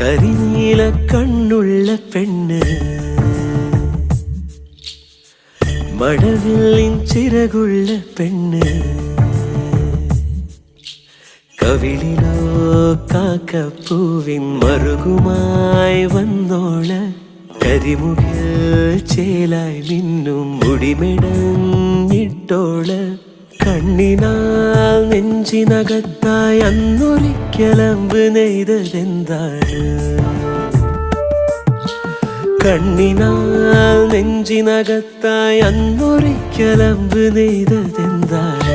കരിനീല കണ്ണുള്ള പെണ്ണ്. മഴവില്ലിൻ ചിറകുള്ള പെണ്ണ്. കവിളിലോ കാക്കപ്പൂവിൻ മറുകുമായി വന്നോള. കരിമുകിൽ ചേലായി മിന്നും മുടിമെടഞ്ഞിട്ടോള കണ്ണിനാൽ നെഞ്ചിനകത്തായി അന്നൊരിക്കലമ്പ് നെയ്തതെന്താണ് കണ്ണിനാൽ നെഞ്ചിനകത്തായി അന്നൊരിക്കലമ്പ് നെയ്തതെന്താണ്